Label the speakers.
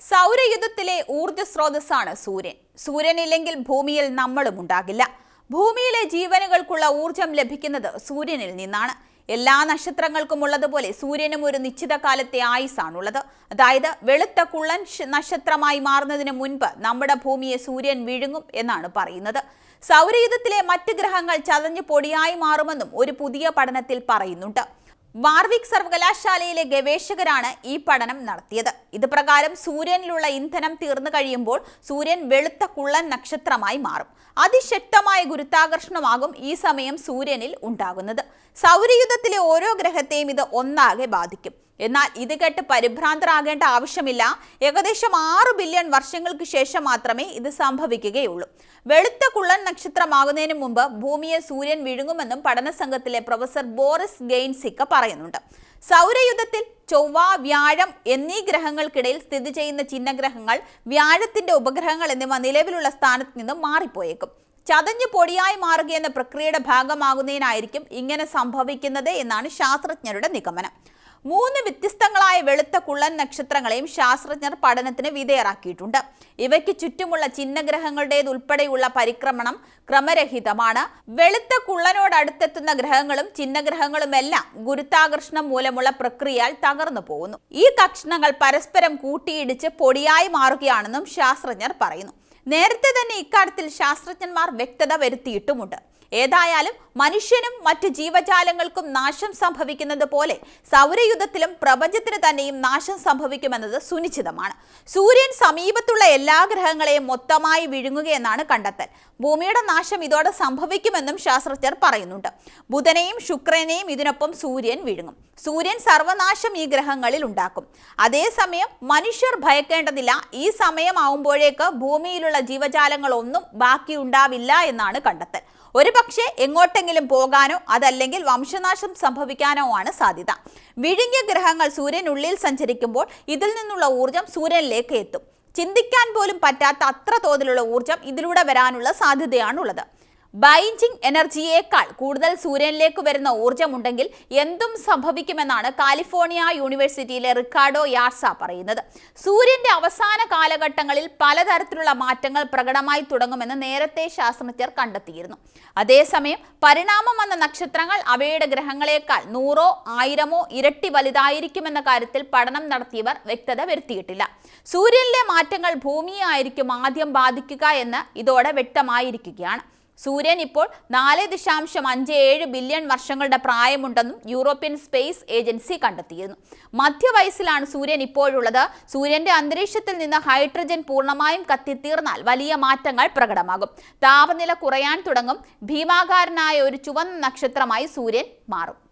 Speaker 1: സൗരയുധത്തിലെ ഊർജ സ്രോതസ്സാണ് സൂര്യൻ. സൂര്യനില്ലെങ്കിൽ ഭൂമിയിൽ നമ്മളും ഉണ്ടാകില്ല. ഭൂമിയിലെ ജീവനുകൾക്കുള്ള ഊർജം ലഭിക്കുന്നത് സൂര്യനിൽ നിന്നാണ്. എല്ലാ നക്ഷത്രങ്ങൾക്കും ഉള്ളതുപോലെ സൂര്യനും ഒരു നിശ്ചിത കാലത്തെ ആയുസാണുള്ളത് അതായത് വെളുത്ത കുള്ളൻ നക്ഷത്രമായി മാറുന്നതിന് മുൻപ് നമ്മുടെ ഭൂമിയെ സൂര്യൻ വിഴുങ്ങും എന്നാണ് പറയുന്നത്. സൗരയുധത്തിലെ മറ്റ് ഗ്രഹങ്ങൾ ചതഞ്ഞു പൊടിയായി മാറുമെന്നും ഒരു പുതിയ പഠനത്തിൽ പറയുന്നുണ്ട്. വാർവിക് സർവകലാശാലയിലെ ഗവേഷകരാണ് ഈ പഠനം നടത്തിയത്. ഇത് പ്രകാരം സൂര്യനിലുള്ള ഇന്ധനം തീർന്നു കഴിയുമ്പോൾ സൂര്യൻ വെളുത്ത കുള്ളൻ നക്ഷത്രമായി മാറും. അതിശക്തമായ ഗുരുത്വാകർഷണമാകും ഈ സമയം സൂര്യനിൽ ഉണ്ടാകുന്നത്. സൗരയുധത്തിലെ ഓരോ ഗ്രഹത്തെയും ഇത് ഒന്നാകെ ബാധിക്കും. എന്നാൽ ഇത് കേട്ട് പരിഭ്രാന്തരാകേണ്ട ആവശ്യമില്ല. ഏകദേശം ആറ് ബില്യൺ വർഷങ്ങൾക്ക് ശേഷം മാത്രമേ ഇത് സംഭവിക്കുകയുള്ളൂ. വെളുത്ത കുള്ളൻ നക്ഷത്രമാകുന്നതിന് മുമ്പ് ഭൂമിയെ സൂര്യൻ വിഴുങ്ങുമെന്നും പഠന സംഘത്തിലെ പ്രൊഫസർ ബോറിസ് ഗെയിൻസിക്ക പറയുന്നുണ്ട്. സൗരയുദ്ധത്തിൽ ചൊവ്വ വ്യാഴം എന്നീ ഗ്രഹങ്ങൾക്കിടയിൽ സ്ഥിതി ചെയ്യുന്ന ചിഹ്നഗ്രഹങ്ങൾ വ്യാഴത്തിന്റെ ഉപഗ്രഹങ്ങൾ എന്നിവ നിലവിലുള്ള സ്ഥാനത്ത് നിന്നും മാറിപ്പോയേക്കും. ചതഞ്ഞു പൊടിയായി മാറുകയെന്ന പ്രക്രിയയുടെ ഭാഗമാകുന്നതിനായിരിക്കും ഇങ്ങനെ സംഭവിക്കുന്നത് എന്നാണ് ശാസ്ത്രജ്ഞരുടെ നിഗമനം. മൂന്ന് വ്യത്യസ്തങ്ങളായ വെളുത്ത കുള്ളൻ നക്ഷത്രങ്ങളെയും ശാസ്ത്രജ്ഞർ പഠനത്തിന് വിധേയരാക്കിയിട്ടുണ്ട്. ഇവയ്ക്ക് ചുറ്റുമുള്ള ചിഹ്നഗ്രഹങ്ങളുടേതുൾപ്പെടെയുള്ള പരിക്രമണം ക്രമരഹിതമാണ്. വെളുത്ത കുള്ളനോടടുത്തെത്തുന്ന ഗ്രഹങ്ങളും ചിഹ്നഗ്രഹങ്ങളുമെല്ലാം ഗുരുത്താകർഷണം മൂലമുള്ള പ്രക്രിയയാൽ തകർന്നു പോകുന്നു. ഈ കക്ഷണങ്ങൾ പരസ്പരം കൂട്ടിയിടിച്ച് പൊടിയായി മാറുകയാണെന്നും ശാസ്ത്രജ്ഞർ പറയുന്നു. നേരത്തെ തന്നെ ഇക്കാര്യത്തിൽ ശാസ്ത്രജ്ഞന്മാർ വ്യക്തത വരുത്തിയിട്ടുമുണ്ട്. ഏതായാലും മനുഷ്യനും മറ്റ് ജീവജാലങ്ങൾക്കും നാശം സംഭവിക്കുന്നത് പോലെ സൗരയുധത്തിലും പ്രപഞ്ചത്തിന് തന്നെയും നാശം സംഭവിക്കുമെന്നത് സുനിശ്ചിതമാണ്. സൂര്യൻ സമീപത്തുള്ള എല്ലാ ഗ്രഹങ്ങളെയും മൊത്തമായി വിഴുങ്ങുകയെന്നാണ് കണ്ടെത്തൽ. ഭൂമിയുടെ നാശം ഇതോടെ സംഭവിക്കുമെന്നും ശാസ്ത്രജ്ഞർ പറയുന്നുണ്ട്. ബുധനെയും ശുക്രനെയും ഇതിനൊപ്പം സൂര്യൻ വിഴുങ്ങും. സൂര്യൻ സർവനാശം ഈ ഗ്രഹങ്ങളിൽ ഉണ്ടാക്കും. അതേസമയം മനുഷ്യർ ഭയക്കേണ്ടതില്ല. ഈ സമയമാവുമ്പോഴേക്ക് ഭൂമിയിലുള്ള ജീവജാലങ്ങളൊന്നും ബാക്കിയുണ്ടാവില്ല എന്നാണ് കണ്ടെത്തൽ. ഒരു പക്ഷേ എങ്ങോട്ടെങ്കിലും പോകാനോ അതല്ലെങ്കിൽ വംശനാശം സംഭവിക്കാനോ ആണ് സാധ്യത. വിഴുങ്ങിയ ഗ്രഹങ്ങൾ സൂര്യനുള്ളിൽ സഞ്ചരിക്കുമ്പോൾ ഇതിൽ നിന്നുള്ള ഊർജം സൂര്യനിലേക്ക് എത്തും. ചിന്തിക്കാൻ പോലും പറ്റാത്ത അത്ര തോതിലുള്ള ഊർജം ഇതിലൂടെ വരാനുള്ള സാധ്യതയാണുള്ളത്. ബൈഞ്ചിങ് എനർജിയേക്കാൾ കൂടുതൽ സൂര്യനിലേക്ക് വരുന്ന ഊർജമുണ്ടെങ്കിൽ എന്തും സംഭവിക്കുമെന്നാണ് കാലിഫോർണിയ യൂണിവേഴ്സിറ്റിയിലെ റിക്കാർഡോ യാർസ പറയുന്നത്. സൂര്യന്റെ അവസാന കാലഘട്ടങ്ങളിൽ പലതരത്തിലുള്ള മാറ്റങ്ങൾ പ്രകടമായി തുടങ്ങുമെന്ന് നേരത്തെ ശാസ്ത്രജ്ഞർ കണ്ടെത്തിയിരുന്നു. അതേസമയം പരിണാമം വന്ന നക്ഷത്രങ്ങൾ അവയുടെ ഗ്രഹങ്ങളെക്കാൾ നൂറോ ആയിരമോ ഇരട്ടി വലുതായിരിക്കുമെന്ന കാര്യത്തിൽ പഠനം നടത്തിയവർ വ്യക്തത വരുത്തിയിട്ടില്ല. സൂര്യനിലെ മാറ്റങ്ങൾ ഭൂമിയെ ആയിരിക്കും ആദ്യം ബാധിക്കുക എന്ന് ഇതോടെ വ്യക്തമായിരിക്കുകയാണ്. സൂര്യൻ ഇപ്പോൾ നാല് ദശാംശം അഞ്ച് ഏഴ് ബില്യൺ വർഷങ്ങളുടെ പ്രായമുണ്ടെന്നും യൂറോപ്യൻ സ്പേസ് ഏജൻസി കണ്ടെത്തിയിരുന്നു. മധ്യവയസ്സിലാണ് സൂര്യൻ ഇപ്പോഴുള്ളത്. സൂര്യന്റെ അന്തരീക്ഷത്തിൽ നിന്ന് ഹൈഡ്രജൻ പൂർണമായും കത്തിത്തീർന്നാൽ വലിയ മാറ്റങ്ങൾ പ്രകടമാകും. താപനില കുറയാൻ തുടങ്ങും. ഭീമാകാരനായ ഒരു ചുവന്ന നക്ഷത്രമായി സൂര്യൻ മാറും.